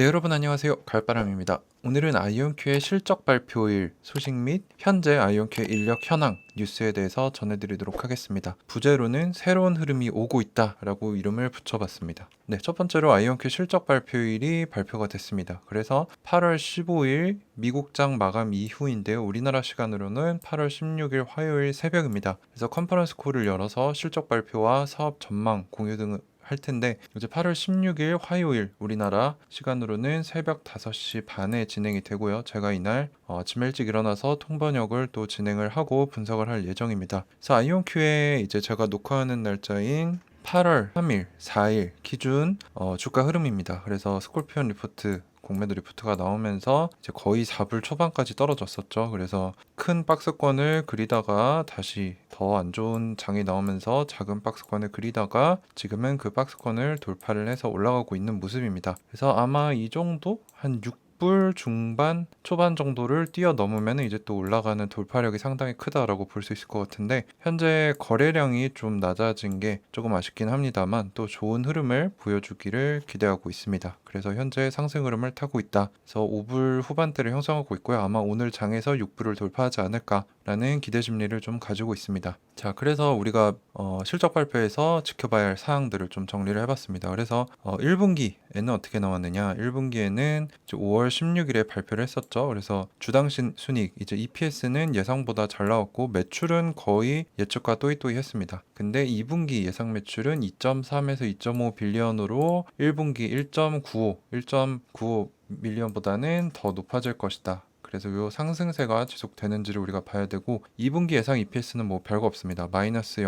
네, 여러분 안녕하세요. 갈바람입니다. 오늘은 아이온큐의 실적 발표일 소식 및 현재 아이온큐의 인력 현황 뉴스에 대해서 전해드리도록 하겠습니다. 부제로는 새로운 흐름이 오고 있다 라고 이름을 붙여봤습니다. 네, 첫 번째로 아이온큐 실적 발표일이 발표가 됐습니다. 그래서 8월 15일 미국장 마감 이후인데요. 우리나라 시간으로는 8월 16일 화요일 새벽입니다. 그래서 컨퍼런스 콜을 열어서 실적 발표와 사업 전망 공유 등을 할 텐데 이제 8월 16일 화요일 우리나라 시간으로는 새벽 5시 반에 진행이 되고요. 제가 이날 어, 아침 일찍 일어나서 통번역을 또 진행을 하고 분석을 할 예정입니다. 그래서 아이온큐에 이제 제가 녹화하는 날짜인 8월 3일, 4일 기준 어, 주가 흐름입니다. 그래서 스콜피온 리포트 공매도 리포트가 나오면서 이제 거의 4불 초반까지 떨어졌었죠. 그래서 큰 박스권을 그리다가 다시 더 안 좋은 장이 나오면서 작은 박스권을 그리다가 지금은 그 박스권을 돌파를 해서 올라가고 있는 모습입니다. 그래서 아마 이 정도 한 6 불 중반 초반 정도를 뛰어넘으면 이제 또 올라가는 돌파력이 상당히 크다라고 볼 수 있을 것 같은데 현재 거래량이 좀 낮아진 게 조금 아쉽긴 합니다만 또 좋은 흐름을 보여주기를 기대하고 있습니다. 그래서 현재 상승 흐름을 타고 있다. 그래서 5불 후반대를 형성하고 있고요. 아마 오늘 장에서 6불을 돌파하지 않을까라는 기대 심리를 좀 가지고 있습니다. 자, 그래서 우리가 어, 실적 발표에서 지켜봐야 할 사항들을 좀 정리를 해봤습니다. 그래서 어, 1분기에는 어떻게 나왔느냐? 1분기에는 5월 16일에 발표를 했었죠. 그래서 주당 신- 순이익 이제 EPS는 예상보다 잘 나왔고 매출은 거의 예측과 또이또이 했습니다. 근데 2분기 예상 매출은 2.3에서 2.5 빌리언으로 1분기 1.95, 1.95 밀리언보다는 더 높아질 것이다. 그래서 이 상승세가 지속되는지를 우리가 봐야 되고 2분기 예상 EPS는 뭐 별거 없습니다. 마이너스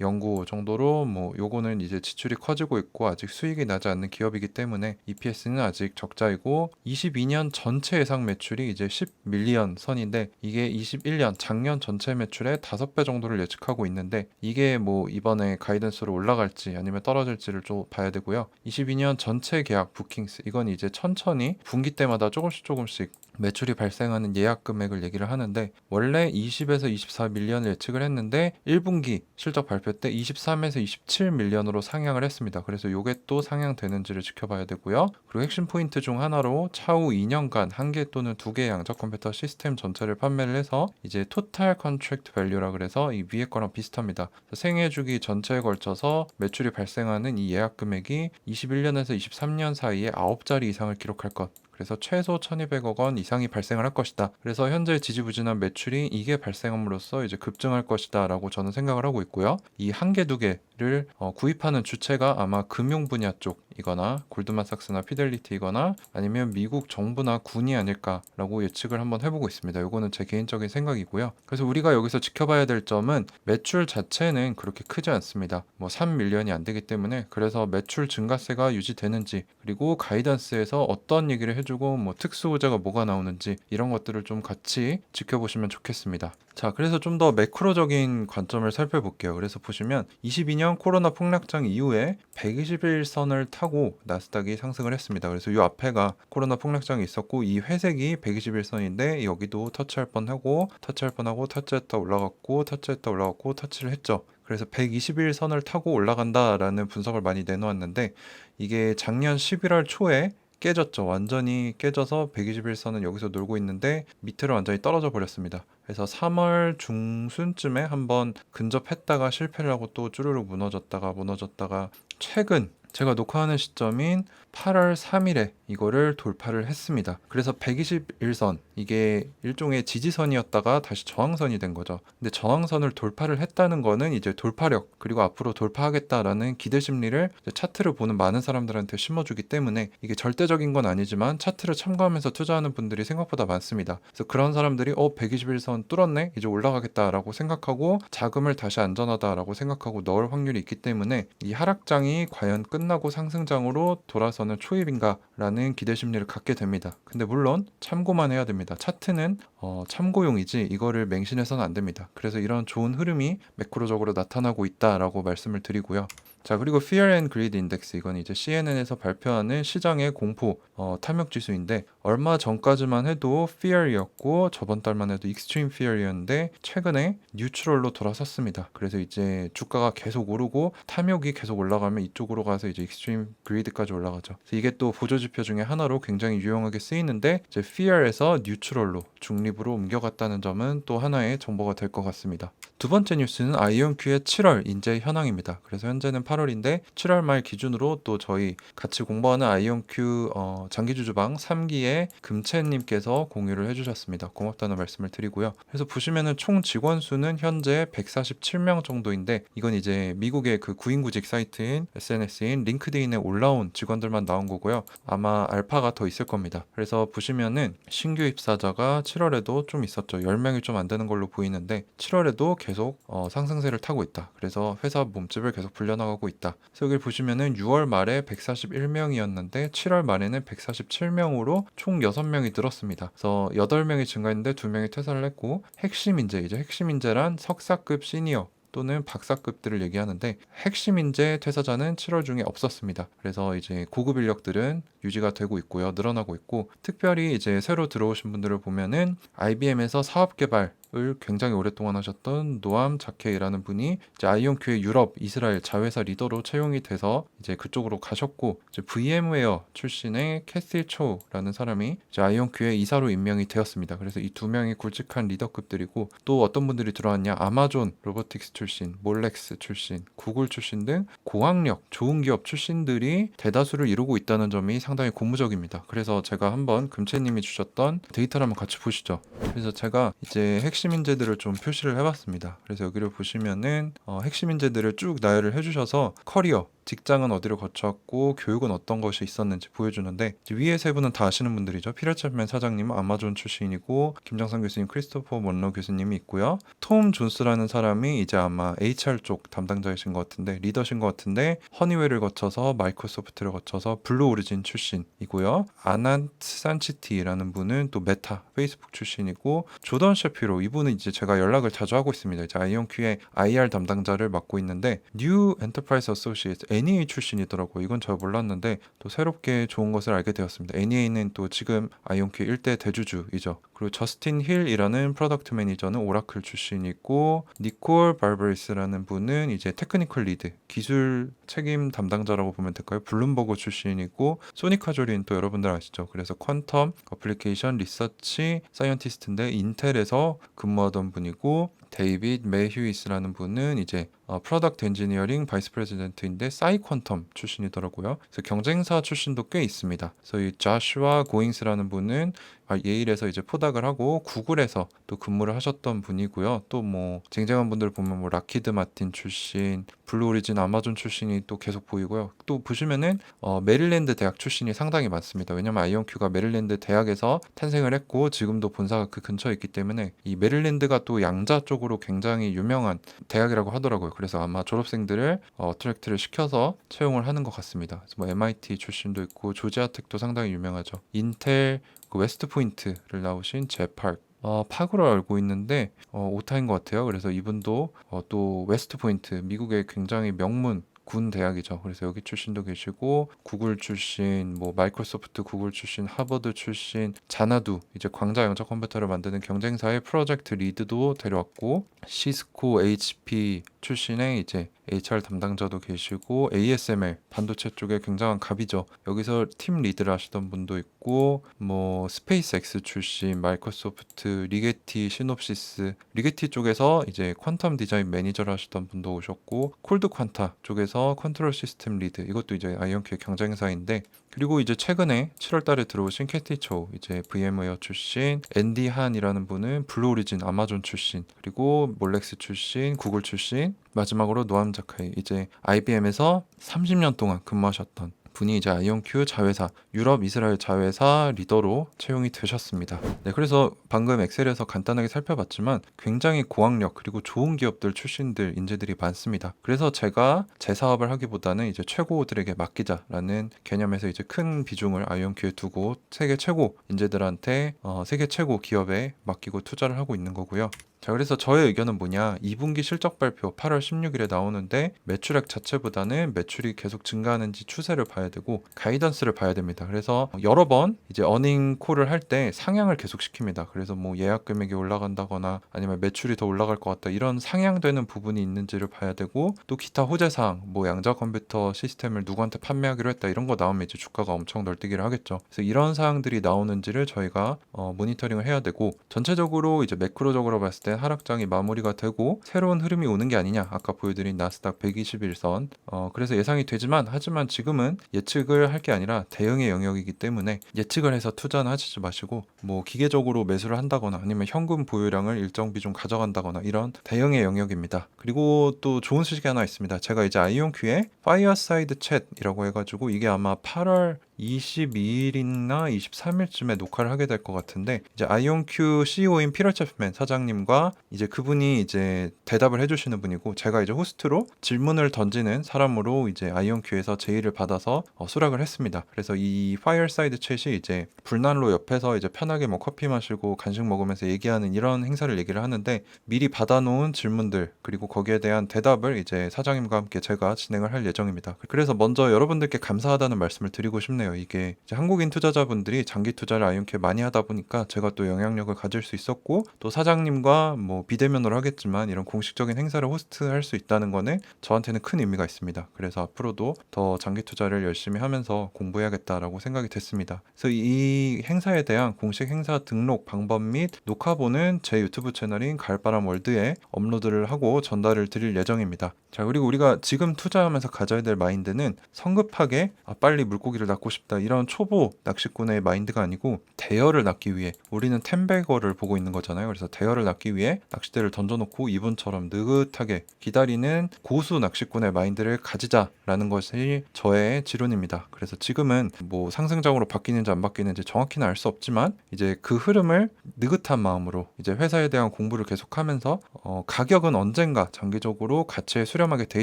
0.09 정도로 뭐 요거는 이제 지출이 커지고 있고 아직 수익이 나지 않는 기업이기 때문에 EPS는 아직 적자이고 22년 전체 예상 매출이 이제 10 밀리언 선인데 이게 21년 작년 전체 매출의 5배 정도를 예측하고 있는데 이게 뭐 이번에 가이던스로 올라갈지 아니면 떨어질지를 좀 봐야 되고요. 22년 전체 계약 부킹스 이건 이제 천천히 분기 때마다 조금씩 조금씩 매출이 발생하는 예약 금액을 얘기를 하는데 원래 20에서 24 밀리언을 예측을 했는데 1분기 실적 발표 때 23에서 27 밀리언으로 상향을 했습니다. 그래서 이게 또 상향되는지를 지켜봐야 되고요. 그리고 핵심 포인트 중 하나로 차후 2년간 한 개 또는 두 개의 양적 컴퓨터 시스템 전체를 판매를 해서 이제 토탈 컨트랙트 밸류라 그래서 이 위에 거랑 비슷합니다. 생애 주기 전체에 걸쳐서 매출이 발생하는 이 예약 금액이 21년에서 23년 사이에 9자리 이상을 기록할 것. 그래서 최소 1200억 원 이상이 발생을 할 것이다. 그래서 현재 지지부진한 매출이 이게 발생함으로써 이제 급증할 것이다 라고 저는 생각을 하고 있고요. 이 한 개, 두 개를 어, 구입하는 주체가 아마 금융 분야 쪽 이거나 골드만삭스나 피델리티이거나 아니면 미국 정부나 군이 아닐까라고 예측을 한번 해보고 있습니다. 이거는 제 개인적인 생각이고요. 그래서 우리가 여기서 지켜봐야 될 점은 매출 자체는 그렇게 크지 않습니다. 뭐 3밀리언이 안 되기 때문에 그래서 매출 증가세가 유지되는지 그리고 가이던스에서 어떤 얘기를 해주고 뭐 특수 호재가 뭐가 나오는지 이런 것들을 좀 같이 지켜보시면 좋겠습니다. 자, 그래서 좀 더 매크로적인 관점을 살펴볼게요. 그래서 보시면 22년 코로나 폭락장 이후에 121선을 타고 나스닥이 상승을 했습니다. 그래서 이 앞에가 코로나 폭락장이 있었고 이 회색이 121선인데 여기도 터치할 뻔하고 터치할 뻔하고 터치했다 올라갔고 터치했다 올라갔고 터치를 했죠. 그래서 121선을 타고 올라간다라는 분석을 많이 내놓았는데 이게 작년 11월 초에 깨졌죠. 완전히 깨져서 121선은 여기서 놀고 있는데 밑으로 완전히 떨어져 버렸습니다. 그래서 3월 중순쯤에 한번 근접했다가 실패를 하고 또 쭈루룩 무너졌다가 무너졌다가 최근 제가 녹화하는 시점인 8월 3일에 이거를 돌파를 했습니다. 그래서 121선 이게 일종의 지지선이었다가 다시 저항선이 된 거죠. 근데 저항선을 돌파를 했다는 거는 이제 돌파력 그리고 앞으로 돌파하겠다라는 기대 심리를 차트를 보는 많은 사람들한테 심어주기 때문에 이게 절대적인 건 아니지만 차트를 참고하면서 투자하는 분들이 생각보다 많습니다. 그래서 그런 사람들이 어 121선 뚫었네 이제 올라가겠다라고 생각하고 자금을 다시 안전하다라고 생각하고 넣을 확률이 있기 때문에 이 하락장이 과연 끝 나고 상승장으로 돌아서는 초입인가라는 기대 심리를 갖게 됩니다. 근데 물론 참고만 해야 됩니다. 차트는 어, 참고용이지 이거를 맹신해서는 안 됩니다. 그래서 이런 좋은 흐름이 매크로적으로 나타나고 있다라고 말씀을 드리고요. 자 그리고 Fear and Greed Index 이건 이제 CNN에서 발표하는 시장의 공포 어, 탐욕 지수인데 얼마 전까지만 해도 Fear이었고 저번 달만 해도 Extreme Fear이었는데 최근에 뉴트럴로 돌아섰습니다. 그래서 이제 주가가 계속 오르고 탐욕이 계속 올라가면 이쪽으로 가서 이제 Extreme Greed까지 올라가죠. 이게 또 보조 지표 중에 하나로 굉장히 유용하게 쓰이는데 이제 Fear에서 뉴트럴로 중립으로 옮겨갔다는 점은 또 하나의 정보가 될 것 같습니다. 두 번째 뉴스는 아이온큐의 7월 인재 현황입니다. 그래서 현재는 8월인데 7월 말 기준으로 또 저희 같이 공부하는 아이온큐 어, 장기주주방 3기의 금채님께서 공유를 해주셨습니다. 고맙다는 말씀을 드리고요. 그래서 보시면은 총 직원 수는 현재 147명 정도인데 이건 이제 미국의 그 구인구직 사이트인 SNS인 링크드인에 올라온 직원들만 나온 거고요. 아마 알파가 더 있을 겁니다. 그래서 보시면은 신규 입사자가 7월에도 좀 있었죠. 10명이 좀 안 되는 걸로 보이는데 7월에도 계속 어, 상승세를 타고 있다. 그래서 회사 몸집을 계속 불려나가고 있다. 그래서 여기 보시면은 6월 말에 141명이었는데 7월 말에는 147명으로 총 6명이 늘었습니다. 그래서 8명이 증가했는데 2명이 퇴사를 했고 핵심 인재 이제 핵심 인재란 석사급 시니어 또는 박사급들을 얘기하는데 핵심 인재 퇴사자는 7월 중에 없었습니다. 그래서 이제 고급 인력들은 유지가 되고 있고요. 늘어나고 있고 특별히 이제 새로 들어오신 분들을 보면은 IBM에서 사업 개발 을 굉장히 오랫동안 하셨던 노암 자케이라는 분이 이제 아이온큐의 유럽, 이스라엘 자회사 리더로 채용이 돼서 이제 그쪽으로 가셨고 이제 VM웨어 출신의 캐시 초라는 사람이 이제 아이온큐의 이사로 임명이 되었습니다. 그래서 이 두 명이 굵직한 리더급들이고 또 어떤 분들이 들어왔냐 아마존 로보틱스 출신, 몰렉스 출신, 구글 출신 등 고학력 좋은 기업 출신들이 대다수를 이루고 있다는 점이 상당히 고무적입니다. 그래서 제가 한번 금채님이 주셨던 데이터를 한번 같이 보시죠. 그래서 제가 이제 핵심 인재들을 좀 표시를 해봤습니다. 그래서 여기를 보시면은 어, 핵심 인재들을 쭉 나열을 해주셔서 커리어 직장은 어디를 거쳤고 교육은 어떤 것이 있었는지 보여주는데 위에 세 분은 다 아시는 분들이죠. 피터 챕맨 사장님은 아마존 출신이고 김정선 교수님, 크리스토퍼 먼로 교수님이 있고요. 톰 존스라는 사람이 이제 아마 HR 쪽 담당자이신 것 같은데 리더신 것 같은데 허니웨를 거쳐서 마이크로소프트를 거쳐서 블루 오리진 출신이고요. 아난트 산치티라는 분은 또 메타 페이스북 출신이고 조던 셰피로 이분은 이제 제가 연락을 자주 하고 있습니다. 이제 아이온큐의 IR 담당자를 맡고 있는데 뉴 엔터프라이즈 어소시에이트 NEA 출신이더라고요. 이건 잘 몰랐는데 또 새롭게 좋은 것을 알게 되었습니다. NEA는 또 지금 아이온큐 일대 대주주이죠. 그리고 저스틴 힐이라는 프로덕트 매니저는 오라클 출신이고 니콜 발버리스라는 분은 이제 테크니컬 리드 기술 책임 담당자라고 보면 될까요? 블룸버그 출신이고 소니카조린 또 여러분들 아시죠? 그래서 퀀텀 어플리케이션 리서치 사이언티스트인데 인텔에서 근무하던 분이고 데이빗 메휴이스라는 분은 이제 어, 프로덕트 엔지니어링 바이스 프레지던트인데 사이퀀텀 출신이더라고요. 그래서 경쟁사 출신도 꽤 있습니다. 그래서 이 자슈아 고잉스라는 분은 아, 예일에서 이제 포닥을 하고 구글에서 또 근무를 하셨던 분이고요. 또 뭐 쟁쟁한 분들 보면 뭐 라키드 마틴 출신, 블루 오리진 아마존 출신이 또 계속 보이고요. 또 보시면은 어, 메릴랜드 대학 출신이 상당히 많습니다. 왜냐면 아이온큐가 메릴랜드 대학에서 탄생을 했고 지금도 본사가 그 근처에 있기 때문에 이 메릴랜드가 또 양자 쪽 으로 굉장히 유명한 대학이라고 하더라고요. 그래서 아마 졸업생들을 어, 트랙트를 시켜서 채용을 하는 것 같습니다. 뭐 MIT 출신도 있고 조지아텍도 상당히 유명하죠. 인텔 그 웨스트 포인트를 나오신 제팔 어, 파그로 알고 있는데 어, 오타인 것 같아요. 그래서 이분도 어, 또 웨스트 포인트 미국의 굉장히 명문 군 대학이죠. 그래서 여기 출신도 계시고 구글 출신, 뭐 마이크로소프트 구글 출신, 하버드 출신, 자나두 이제 광자 영적 컴퓨터를 만드는 경쟁사의 프로젝트 리드도 데려왔고 시스코, HP 출신의 이제 HR 담당자도 계시고 ASML 반도체 쪽에 굉장한 갑이죠. 여기서 팀 리드를 하시던 분도 있고 뭐 스페이스X 출신, 마이크로소프트, 리게티, 시놉시스, 리게티 쪽에서 이제 퀀텀 디자인 매니저를 하시던 분도 오셨고 콜드 퀀타 쪽에서 컨트롤 시스템 리드 이것도 이제 아이언큐의 경쟁사인데 그리고 이제 최근에 7월 달에 들어오신 캐티 초 이제 VM웨어 출신 앤디 한이라는 분은 블루 오리진 아마존 출신 그리고 몰렉스 출신 구글 출신 마지막으로 노암 자카이 이제 IBM에서 30년 동안 근무하셨던 분이 이제 아이온큐 자회사 유럽 이스라엘 자회사 리더로 채용이 되셨습니다. 네, 그래서 방금 엑셀에서 간단하게 살펴봤지만 굉장히 고학력 그리고 좋은 기업들 출신들 인재들이 많습니다. 그래서 제가 제 사업을 하기보다는 이제 최고들에게 맡기자라는 개념에서 이제 큰 비중을 아이온큐에 두고 세계 최고 인재들한테 어, 세계 최고 기업에 맡기고 투자를 하고 있는 거고요. 자, 그래서 저의 의견은 뭐냐? 2분기 실적 발표 8월 16일에 나오는데 매출액 자체보다는 매출이 계속 증가하는지 추세를 봐야 되고 가이던스를 봐야 됩니다. 그래서 여러 번 이제 어닝 콜을 할 때 상향을 계속 시킵니다. 그래서 뭐 예약 금액이 올라간다거나 아니면 매출이 더 올라갈 것 같다 이런 상향되는 부분이 있는지를 봐야 되고 또 기타 호재 사항 뭐 양자 컴퓨터 시스템을 누구한테 판매하기로 했다 이런 거 나오면 이제 주가가 엄청 널뛰기를 하겠죠. 그래서 이런 사항들이 나오는지를 저희가 어, 모니터링을 해야 되고 전체적으로 이제 매크로적으로 봤을 때 하락장이 마무리가 되고 새로운 흐름이 오는 게 아니냐 아까 보여드린 나스닥 121선 어, 그래서 예상이 되지만 하지만 지금은 예측을 할 게 아니라 대응의 영역이기 때문에 예측을 해서 투자는 하시지 마시고 뭐 기계적으로 매수를 한다거나 아니면 현금 보유량을 일정 비중 가져간다거나 이런 대응의 영역입니다. 그리고 또 좋은 소식이 하나 있습니다. 제가 이제 아이온큐에 파이어사이드 챗이라고 해가지고 이게 아마 8월 22일이나 23일쯤에 녹화를 하게 될 것 같은데 이제 아이온큐 CEO인 피터 체프맨 사장님과 이제 그분이 이제 대답을 해주시는 분이고 제가 이제 호스트로 질문을 던지는 사람으로 이제 아이온큐에서 제의를 받아서 어, 수락을 했습니다. 그래서 이 파이어사이드 챗이 이제 불난로 옆에서 이제 편하게 뭐 커피 마시고 간식 먹으면서 얘기하는 이런 행사를 얘기를 하는데 미리 받아놓은 질문들 그리고 거기에 대한 대답을 이제 사장님과 함께 제가 진행을 할 예정입니다. 그래서 먼저 여러분들께 감사하다는 말씀을 드리고 싶네요. 이게 이제 한국인 투자자분들이 장기 투자를 아이온큐에 많이 하다 보니까 제가 또 영향력을 가질 수 있었고 또 사장님과 뭐 비대면으로 하겠지만 이런 공식적인 행사를 호스트할 수 있다는 거는 저한테는 큰 의미가 있습니다. 그래서 앞으로도 더 장기 투자를 열심히 하면서 공부해야겠다라고 생각이 됐습니다. 그래서 이 행사에 대한 공식 행사 등록 방법 및 녹화본은 제 유튜브 채널인 가을바람 월드에 업로드를 하고 전달을 드릴 예정입니다. 자 그리고 우리가 지금 투자하면서 가져야 될 마인드는 성급하게 아, 빨리 물고기를 낚고 싶다 이런 초보 낚시꾼의 마인드가 아니고 대여를 낚기 위해 우리는 템베거를 보고 있는 거잖아요. 그래서 대여를 낚기 위해 낚싯대를 던져놓고 이분처럼 느긋하게 기다리는 고수 낚시꾼의 마인드를 가지자라는 것이 저의 지론입니다. 그래서 지금은 뭐 상승장으로 바뀌는지 안 바뀌는지 정확히는 알 수 없지만 이제 그 흐름을 느긋한 마음으로 이제 회사에 대한 공부를 계속하면서 어, 가격은 언젠가 장기적으로 가치에 수렴하게 돼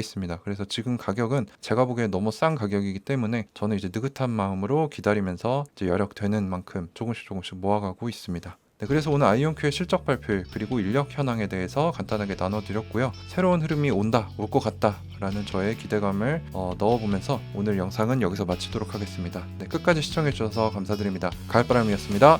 있습니다. 그래서 지금 가격은 제가 보기에 너무 싼 가격이기 때문에 저는 이제 느긋한 마음으로 기다리면서 이제 여력 되는 만큼 조금씩 조금씩 모아가고 있습니다. 네, 그래서 오늘 아이온큐의 실적 발표일 그리고 인력 현황에 대해서 간단하게 나눠드렸고요. 새로운 흐름이 온다, 올 것 같다라는 저의 기대감을 어, 넣어보면서 오늘 영상은 여기서 마치도록 하겠습니다. 네, 끝까지 시청해주셔서 감사드립니다. 가을바람이었습니다.